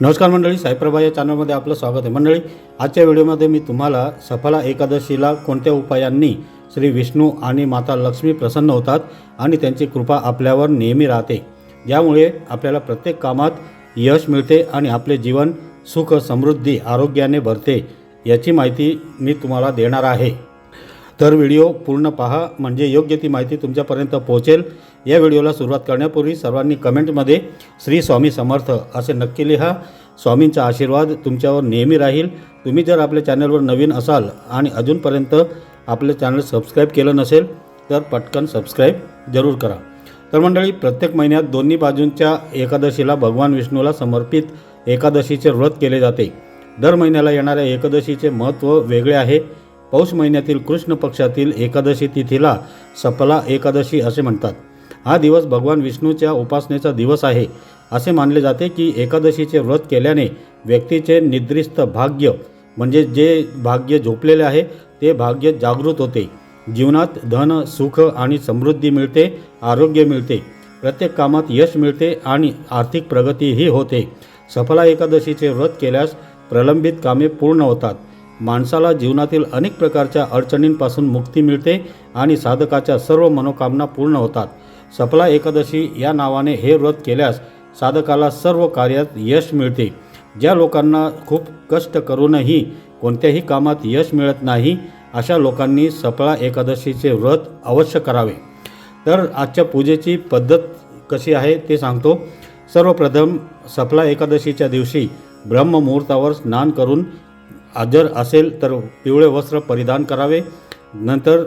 नमस्कार मंडळी साईप्रभा या चॅनलमध्ये आपलं स्वागत आहे. मंडळी आजच्या व्हिडिओमध्ये मी तुम्हाला सफला एकादशीला कोणत्या उपायांनी श्री विष्णू आणि माता लक्ष्मी प्रसन्न होतात आणि त्यांची कृपा आपल्यावर नेहमी राहते. ज्यामुळे आपल्याला प्रत्येक कामात यश मिळते आणि आपले जीवन सुख समृद्धी आरोग्याने भरते याची माहिती मी तुम्हाला देणार आहे. तर व्हिडिओ पूर्ण पहा म्हणजे योग्य ती माहिती तुमच्यापर्यंत पोहोचेल. या व्हिडिओला सुरुवात करण्यापूर्वी सर्वांनी कमेंटमध्ये श्री स्वामी समर्थ असे नक्की लिहा. स्वामींचा आशीर्वाद तुमच्यावर नेहमी राहील. तुम्ही जर आपल्या चॅनलवर नवीन असाल आणि अजूनपर्यंत आपलं चॅनल सबस्क्राईब केलं नसेल तर पटकन सबस्क्राईब जरूर करा. तर मंडळी प्रत्येक महिन्यात दोन्ही बाजूंच्या एकादशीला भगवान विष्णूला समर्पित एकादशीचे व्रत केले जाते. दर महिन्याला येणाऱ्या एकादशीचे महत्त्व वेगळे आहे. पौष महिन्यातील कृष्ण पक्षातील एकादशी तिथीला सफला एकादशी असे म्हणतात. हा दिवस भगवान विष्णूच्या उपासनेचा दिवस आहे. असे मानले जाते की एकादशीचे व्रत केल्याने व्यक्तीचे निद्रिस्त भाग्य म्हणजे जे भाग्य झोपलेले आहे ते भाग्य जागृत होते. जीवनात धन सुख आणि समृद्धी मिळते आरोग्य मिळते. प्रत्येक कामात यश मिळते आणि आर्थिक प्रगतीही होते. सफला एकादशीचे व्रत केल्यास प्रलंबित कामे पूर्ण होतात. माणसाला जीवनातील अनेक प्रकारच्या अडचणींपासून मुक्ती मिळते आणि साधकाच्या सर्व मनोकामना पूर्ण होतात. सफला एकादशी या नावाने हे व्रत केल्यास साधकाला सर्व कार्यात यश मिळते. ज्या लोकांना खूप कष्ट करूनही कोणत्याही कामात यश मिळत नाही अशा लोकांनी सफला एकादशीचे व्रत अवश्य करावे. तर आजच्या पूजेची पद्धत कशी आहे ते सांगतो. सर्वप्रथम सफला एकादशीच्या दिवशी ब्रह्ममुहूर्तावर स्नान करून जर असेल तर पिवळे वस्त्र परिधान करावे. नंतर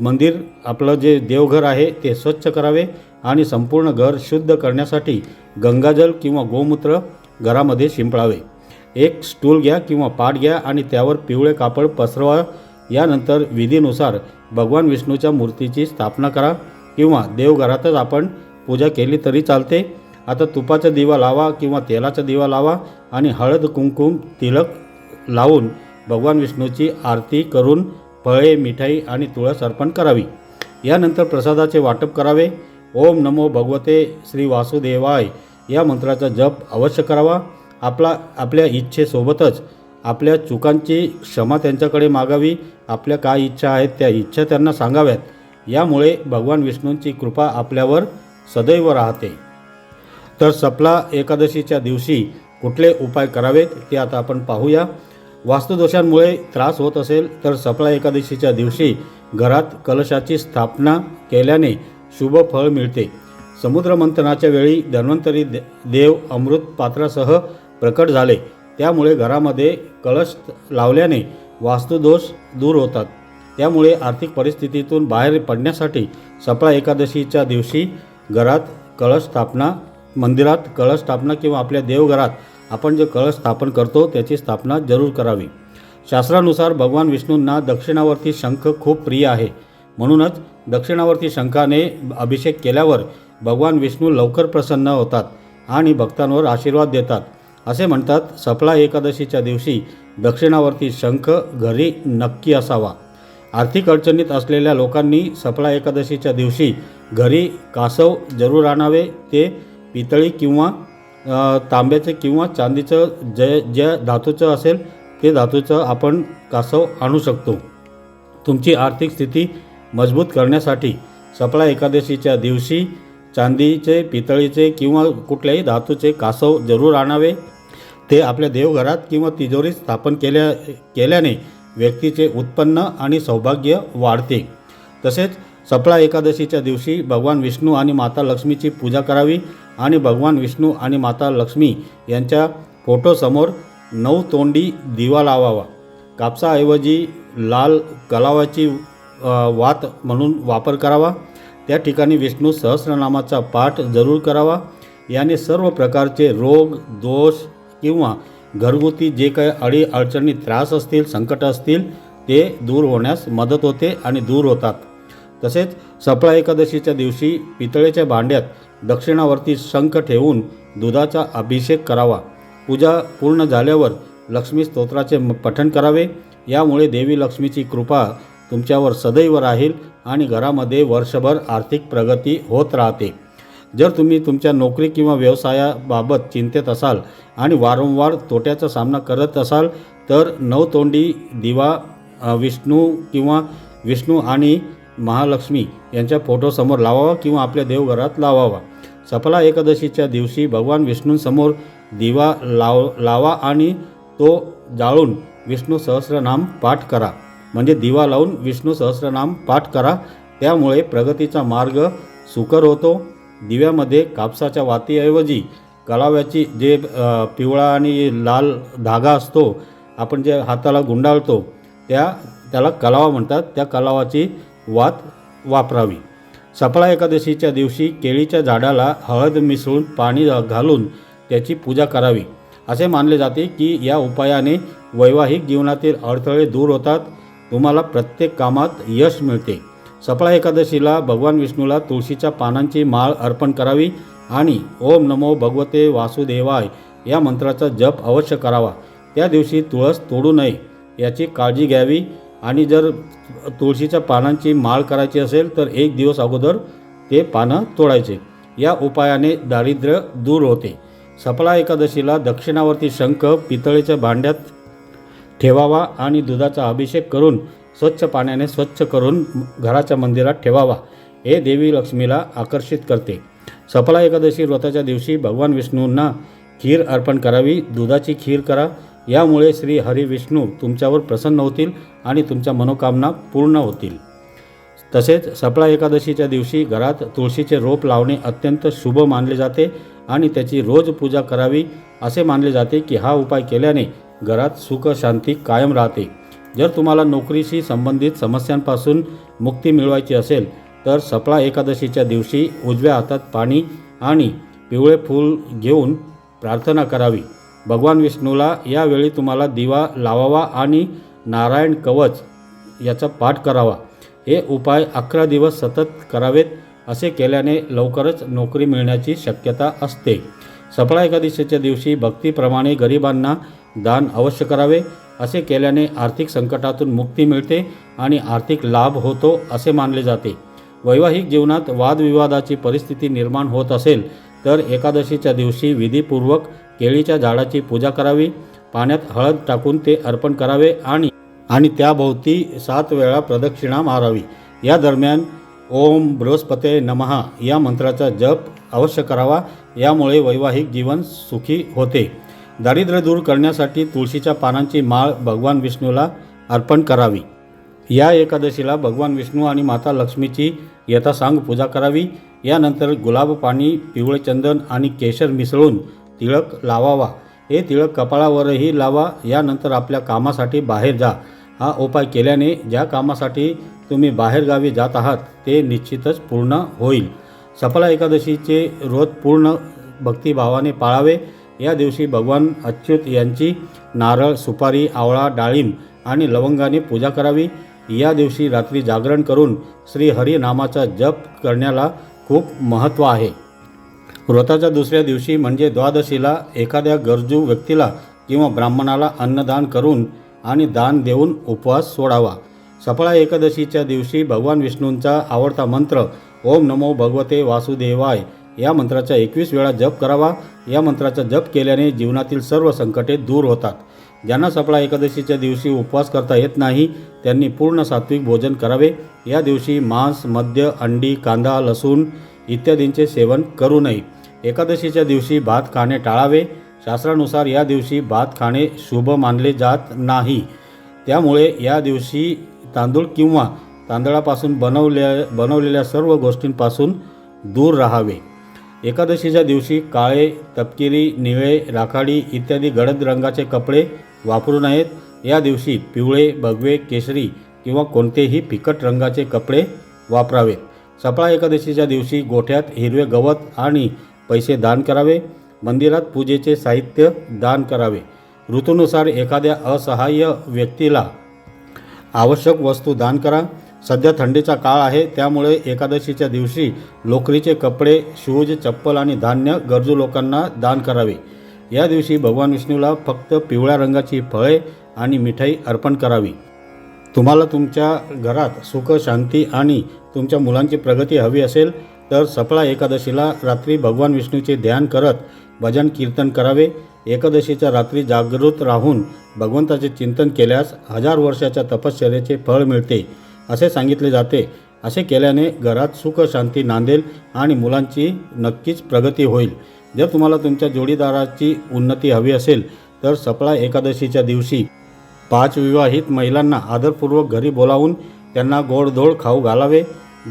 मंदिर आपलं जे देवघर आहे ते स्वच्छ करावे आणि संपूर्ण घर शुद्ध करण्यासाठी गंगाजल किंवा गोमूत्र घरामध्ये शिंपळावे. एक स्टूल घ्या किंवा पाट घ्या आणि त्यावर पिवळे कापड पसरवा. यानंतर विधीनुसार भगवान विष्णूच्या मूर्तीची स्थापना करा किंवा देवघरातच आपण पूजा केली तरी चालते. आता तुपाचा दिवा लावा किंवा तेलाचा दिवा लावा आणि हळद कुंकुम तिलक लावून भगवान विष्णूची आरती करून फळे मिठाई आणि तुळस अर्पण करावी. यानंतर प्रसादाचे वाटप करावे. ओम नमो भगवते श्री वासुदेवाय. या मंत्राचा जप अवश्य करावा. आपला आपल्या इच्छेसोबतच आपल्या चुकांची क्षमा त्यांच्याकडे मागावी. आपल्या काय इच्छा आहेत त्या इच्छा त्यांना सांगाव्यात. यामुळे भगवान विष्णूंची कृपा आपल्यावर सदैव राहते. तर सपला एकादशीच्या दिवशी कुठले उपाय करावेत ते आता आपण पाहूया. वास्तुदोषांमुळे त्रास होत असेल तर सफळा एकादशीच्या दिवशी घरात कलशाची स्थापना केल्याने शुभ फळ मिळते. समुद्रमंथनाच्या वेळी धन्वंतरी दे देव अमृत पात्रासह प्रकट झाले. त्यामुळे घरामध्ये कलश लावल्याने वास्तुदोष दूर होतात. त्यामुळे आर्थिक परिस्थितीतून बाहेर पडण्यासाठी सफळा एकादशीच्या दिवशी घरात कळश स्थापना मंदिरात कळश स्थापना किंवा आपल्या देवघरात आपण जे कळस स्थापन करतो त्याची स्थापना जरूर करावी. शास्त्रानुसार भगवान विष्णूंना दक्षिणावर्ती शंख खूप प्रिय आहे. म्हणूनच दक्षिणावर्ती शंखाने अभिषेक केल्यावर भगवान विष्णू लवकर प्रसन्न होतात आणि भक्तांवर आशीर्वाद देतात. असे म्हणतात सफळा एकादशीच्या दिवशी दक्षिणावर्ती शंख घरी नक्की असावा. आर्थिक अडचणीत असलेल्या लोकांनी सफळा एकादशीच्या दिवशी घरी कासव जरूर आणावे ते पितळी किंवा तांब्याचे किंवा चांदीचं जे ज्या धातूचं असेल ते धातूचं आपण कासव आणू शकतो. तुमची आर्थिक स्थिती मजबूत करण्यासाठी सपळा एकादशीच्या दिवशी चांदीचे पितळीचे किंवा कुठल्याही धातूचे कासव जरूर आणावे. ते आपल्या देवघरात किंवा तिजोरीत स्थापन केल्या केल्याने व्यक्तीचे उत्पन्न आणि सौभाग्य वाढते. तसेच सफळा एकादशीच्या दिवशी भगवान विष्णू आणि माता लक्ष्मीची पूजा करावी. आणि भगवान विष्णू आणि माता लक्ष्मी यांच्या फोटोसमोर नऊ तोंडी दिवा लावावा. कापसाऐवजी लाल कलावाची वात म्हणून वापर करावा. त्या ठिकाणी विष्णू सहस्रनामाचा पाठ जरूर करावा. याने सर्व प्रकारचे रोग दोष किंवा घरगुती जे काही अडी अडचणी त्रास असतील संकट असतील ते दूर होण्यास मदत होते आणि दूर होतात. तसेच सफळा एकादशीच्या दिवशी पितळेच्या भांड्यात दक्षिणावरती शंख ठेवून दुधाचा अभिषेक करावा. पूजा पूर्ण झाल्यावर लक्ष्मी स्तोत्राचे पठण करावे. यामुळे देवी लक्ष्मीची कृपा तुमच्यावर सदैव राहील आणि घरामध्ये वर्षभर आर्थिक प्रगती होत राहते. जर तुम्ही तुमच्या नोकरी किंवा व्यवसायाबाबत चिंतेत असाल आणि वारंवार तोट्याचा सामना करत असाल तर नवतोंडी दिवा विष्णू किंवा विष्णू आणि महालक्ष्मी यांच्या फोटोसमोर लावावा किंवा आपल्या देवघरात लावावा. सफला एकादशीच्या दिवशी भगवान विष्णूंसमोर दिवा लाव लावा आणि तो जाळून विष्णू सहस्रनाम पाठ करा. म्हणजे दिवा लावून विष्णू सहस्रनाम पाठ करा. त्यामुळे प्रगतीचा मार्ग सुकर होतो. दिव्यामध्ये कापसाच्या वातीऐवजी कलाव्याची जे पिवळा आणि लाल धागा असतो आपण जे हाताला गुंडाळतो त्या त्याला कलावा म्हणतात. त्या कलावाची वात वापरावी. सफळा एकादशीच्या दिवशी केळीच्या झाडाला हळद मिसळून पाणी घालून त्याची पूजा करावी. असे मानले जाते की या उपायाने वैवाहिक जीवनातील अडथळे दूर होतात. तुम्हाला प्रत्येक कामात यश मिळते. सफळा एकादशीला भगवान विष्णूला तुळशीच्या पानांची माळ अर्पण करावी आणि ओम नमो भगवते वासुदेवाय या मंत्राचा जप अवश्य करावा. त्या दिवशी तुळस तोडू नये याची काळजी घ्यावी. आणि जर तुळशीच्या पानांची माळ करायची असेल तर एक दिवस अगोदर ते पानं तोडायचे. या उपायाने दारिद्र्य दूर होते. सफला एकादशीला दक्षिणावरती शंख पितळेच्या भांड्यात ठेवावा आणि दुधाचा अभिषेक करून स्वच्छ पाण्याने स्वच्छ करून घराच्या मंदिरात ठेवावा. हे देवी लक्ष्मीला आकर्षित करते. सफला एकादशी व्रताच्या दिवशी भगवान विष्णूंना खीर अर्पण करावी. दुधाची खीर करा. यामुळे श्री हरी विष्णू तुमच्यावर प्रसन्न होतील आणि तुमच्या मनोकामना पूर्ण होतील. तसेच सफळा एकादशीच्या दिवशी घरात तुळशीचे रोप लावणे अत्यंत शुभ मानले जाते आणि त्याची रोज पूजा करावी असे मानले जाते की हा उपाय केल्याने घरात सुख शांती कायम राहते. जर तुम्हाला नोकरीशी संबंधित समस्यांपासून मुक्ती मिळवायची असेल तर सफळा एकादशीच्या दिवशी उजव्या हातात पाणी आणि पिवळे फूल घेऊन प्रार्थना करावी. भगवान विष्णूला यावेळी तुम्हाला दिवा लावावा आणि नारायण कवच याचा पाठ करावा. हे उपाय अकरा दिवस सतत करावेत असे केल्याने लवकरच नोकरी मिळण्याची शक्यता असते. सफळा एकादशीच्या दिवशी भक्तीप्रमाणे गरिबांना दान अवश्य करावे असे केल्याने आर्थिक संकटातून मुक्ती मिळते आणि आर्थिक लाभ होतो असे मानले जाते. वैवाहिक जीवनात वादविवादाची परिस्थिती निर्माण होत असेल तर एकादशीच्या दिवशी विधीपूर्वक केळीच्या झाडाची पूजा करावी पाण्यात हळद टाकून ते अर्पण करावे आणि आणि त्याभोवती सात वेळा प्रदक्षिणा मारावी. या दरम्यान ओम बृहस्पते नमहा या मंत्राचा जप अवश्य करावा. यामुळे वैवाहिक जीवन सुखी होते. दारिद्र्य दूर करण्यासाठी तुळशीच्या पानांची माळ भगवान विष्णूला अर्पण करावी. या एकादशीला भगवान विष्णू आणि माता लक्ष्मीची यथासांग पूजा करावी. यानंतर गुलाब पाणी पिवळे चंदन आणि केशर मिसळून तिळक लावावा. हे तिळक कपाळावरही लावा. यानंतर आपल्या कामासाठी बाहेर जा. हा उपाय केल्याने ज्या कामासाठी तुम्ही बाहेरगावी जात आहात ते निश्चितच पूर्ण होईल. सफला एकादशीचे रोज पूर्ण भक्तिभावाने पाळावे. या दिवशी भगवान अच्युत यांची नारळ सुपारी आवळा डाळिंब आणि लवंगाने पूजा करावी. या दिवशी रात्री जागरण करून श्री हरी नामाचा जप करण्याला खूप महत्त्व आहे. व्रताच्या दुसऱ्या दिवशी म्हणजे द्वादशीला एखाद्या गरजू व्यक्तीला किंवा ब्राह्मणाला अन्नदान करून आणि दान देऊन उपवास सोडावा. सफळा एकादशीच्या दिवशी भगवान विष्णूंचा आवडता मंत्र ओम नमो भगवते वासुदेवाय या मंत्राचा एकवीस वेळा जप करावा. या मंत्राचा जप केल्याने जीवनातील सर्व संकटे दूर होतात. ज्यांना सफळा एकादशीच्या दिवशी उपवास करता येत नाही त्यांनी पूर्ण सात्विक भोजन करावे. या दिवशी मांस मद्य अंडी कांदा लसूण इत्यादींचे सेवन करू नये. एकादशीच्या दिवशी भात खाणे टाळावे. शास्त्रानुसार या दिवशी भात खाणे शुभ मानले जात नाही. त्यामुळे या दिवशी तांदूळ किंवा तांदळापासून बनवल्या बनवलेल्या सर्व गोष्टींपासून दूर राहावे. एकादशीच्या दिवशी काळे तपकिरी निळे राखाडी इत्यादी गडद रंगाचे कपडे वापरू नयेत. या दिवशी पिवळे भगवे केशरी किंवा कोणतेही फिकट रंगाचे कपडे वापरावेत. सफळा एकादशीच्या दिवशी गोठ्यात हिरवे गवत आणि पैसे दान करावे मंदिरात पूजेचे साहित्य दान करावे. ऋतूनुसार एखाद्या असहाय्य व्यक्तीला आवश्यक वस्तू दान करा. सध्या थंडीचा काळ आहे त्यामुळे एकादशीच्या दिवशी लोकरीचे कपडे शूज चप्पल आणि धान्य गरजू लोकांना दान करावे. या दिवशी भगवान विष्णूला फक्त पिवळ्या रंगाची फळे आणि मिठाई अर्पण करावी. तुम्हाला तुमच्या घरात सुख शांती आणि तुमच्या मुलांची प्रगती हवी असेल तर सफळा एकादशीला रात्री भगवान विष्णूचे ध्यान करत भजन कीर्तन करावे. एकादशीच्या रात्री जागृत राहून भगवंताचे चिंतन केल्यास हजार वर्षाच्या तपश्चर्याचे फळ मिळते असे सांगितले जाते. असे केल्याने घरात सुख शांती नांदेल आणि मुलांची नक्कीच प्रगती होईल. जर तुम्हाला तुमच्या जोडीदाराची उन्नती हवी असेल तर सफळा एकादशीच्या दिवशी पाच विवाहित महिलांना आदरपूर्वक घरी बोलावून त्यांना गोडधोड खाऊ घालावे.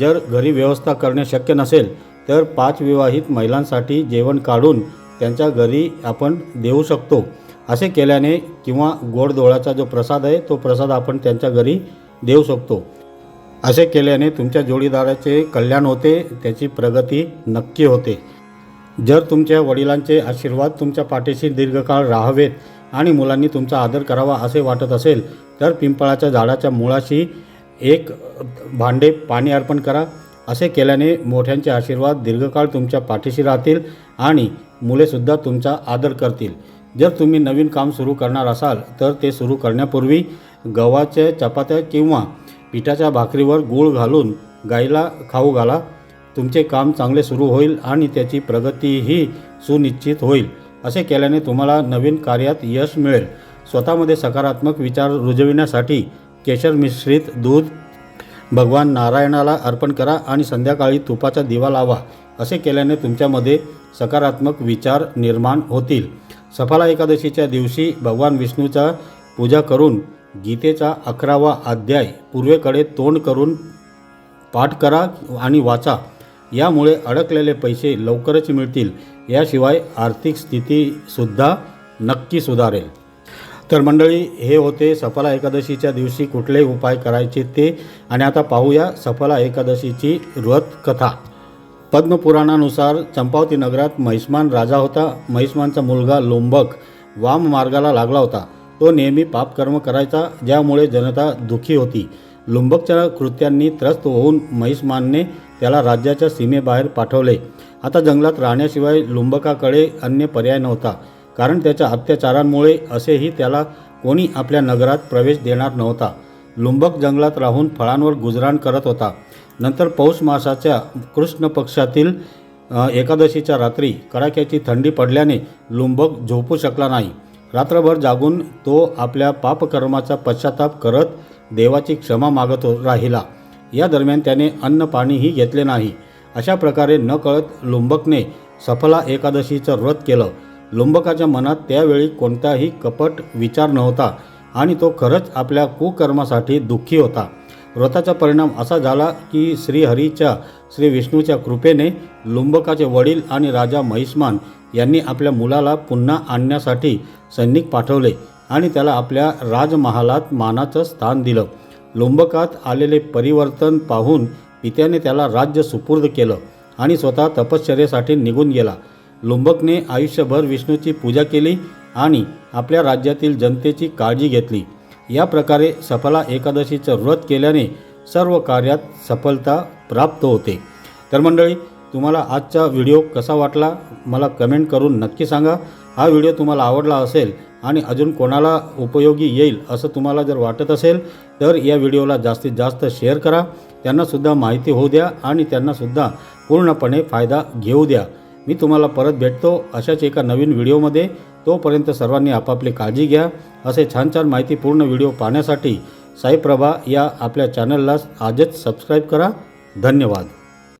जर घरी व्यवस्था करणे शक्य नसेल तर पाच विवाहित महिलांसाठी जेवण काढून त्यांच्या घरी आपण देऊ शकतो. असे केल्याने किंवा गोडधोळाचा जो प्रसाद आहे तो प्रसाद आपण त्यांच्या घरी देऊ शकतो. असे केल्याने तुमच्या जोडीदाराचे कल्याण होते त्याची प्रगती नक्की होते. जर तुमच्या वडिलांचे आशीर्वाद तुमच्या पाठीशी दीर्घकाळ राहावेत आणि मुलांनी तुमचा आदर करावा असे वाटत असेल तर पिंपळाच्या झाडाच्या मुळाशी एक भांडे पाणी अर्पण करा. असे केल्याने मोठ्यांचे आशीर्वाद दीर्घकाळ तुमच्या पाठीशी राहतील आणि मुलेसुद्धा तुमचा आदर करतील. जर तुम्ही नवीन काम सुरू करणार असाल तर ते सुरू करण्यापूर्वी गव्हाच्या चपात्या किंवा पिठाच्या भाकरीवर गूळ घालून गाईला खाऊ घाला. तुमचे काम चांगले सुरू होईल आणि त्याची प्रगतीही सुनिश्चित होईल. असे केल्याने तुम्हाला नवीन कार्यात यश मिळेल. स्वतःमध्ये सकारात्मक विचार रुजविण्यासाठी केशर मिश्रित दूध भगवान नारायणाला अर्पण करा आणि संध्याकाळी तुपाचा दिवा लावा असे केल्याने तुमच्यामध्ये सकारात्मक विचार निर्माण होतील. सफाला एकादशीच्या दिवशी भगवान विष्णूचा पूजा करून गीतेचा अकरावा अध्याय पूर्वेकडे तोंड करून पाठ करा आणि वाचा. यामुळे अडकलेले पैसे लवकरच मिळतील. याशिवाय आर्थिक स्थितीसुद्धा नक्की सुधारेल. तर मंडळी हे होते सफला एकादशीच्या दिवशी कुठले उपाय करायचे ते आणि आता पाहूया सफला एकादशीची व्रत कथा. पद्मपुराणानुसार चंपावती नगरात महिष्मान राजा होता. महिष्मानचा मुलगा लोंबक वाम मार्गाला लागला होता. तो नेहमी पापकर्म करायचा ज्यामुळे जनता दुःखी होती. लुंबकच्या कृत्यांनी त्रस्त होऊन महिष्मानने त्याला राज्याच्या सीमेबाहेर पाठवले. आता जंगलात राहण्याशिवाय लुंबकाकडे अन्य पर्याय नव्हता. कारण त्याच्या अत्याचारांमुळे असेही त्याला कोणी आपल्या नगरात प्रवेश देणार नव्हता. लुंबक जंगलात राहून फळांवर गुजराण करत होता. नंतर पौष मासाच्या कृष्ण पक्षातील एकादशीच्या रात्री कडाक्याची थंडी पडल्याने लुंबक झोपू शकला नाही. रात्रभर जागून तो आपल्या पापकर्माचा पश्चाताप करत देवाची क्षमा मागत राहिला. या दरम्यान त्याने अन्न पाणीही घेतले नाही. अशा प्रकारे न कळत लुंबकने सफला एकादशीचं व्रत केलं. लुंबकाच्या मनात त्यावेळी कोणताही कपट विचार नव्हता आणि तो खरंच आपल्या कुकर्मासाठी दुःखी होता. व्रताचा परिणाम असा झाला की श्रीहरीच्या श्री विष्णूच्या कृपेने लुंबकाचे वडील आणि राजा महिष्मान यांनी आपल्या मुलाला पुन्हा आणण्यासाठी सैनिक पाठवले आणि त्याला आपल्या राजमहालात मानाचं स्थान दिलं. लुंबकात आलेले परिवर्तन पाहून पित्याने त्याला राज्य सुपूर्द केलं आणि स्वतः तपश्चर्येसाठी निघून गेला. लुंबकने आयुष्यभर विष्णूची पूजा केली आणि आपल्या राज्यातील जनतेची काळजी घेतली. या प्रकारे सफला एकादशीचं व्रत केल्याने सर्व कार्यात सफलता प्राप्त होते. तर मंडळी तुम्हाला आजचा व्हिडिओ कसा वाटला मला कमेंट करून नक्की सांगा. हा व्हिडिओ तुम्हाला आवडला असेल आणि अजून कोणाला उपयोगी येईल असं तुम्हाला जर वाटत असेल तर या व्हिडिओला जास्तीत जास्त शेअर करा. त्यांनासुद्धा माहिती होऊ द्या आणि त्यांनासुद्धा पूर्णपणे फायदा घेऊ द्या. मी तुम्हाला परत भेटतो अशाच एका नवीन व्हिडिओमध्ये. तोपर्यंत सर्वांनी आपापली काळजी घ्या. असे छान छान माहितीपूर्ण व्हिडिओ पाहण्यासाठी साईप्रभा या आपल्या चॅनलला आजच सबस्क्राईब करा. धन्यवाद.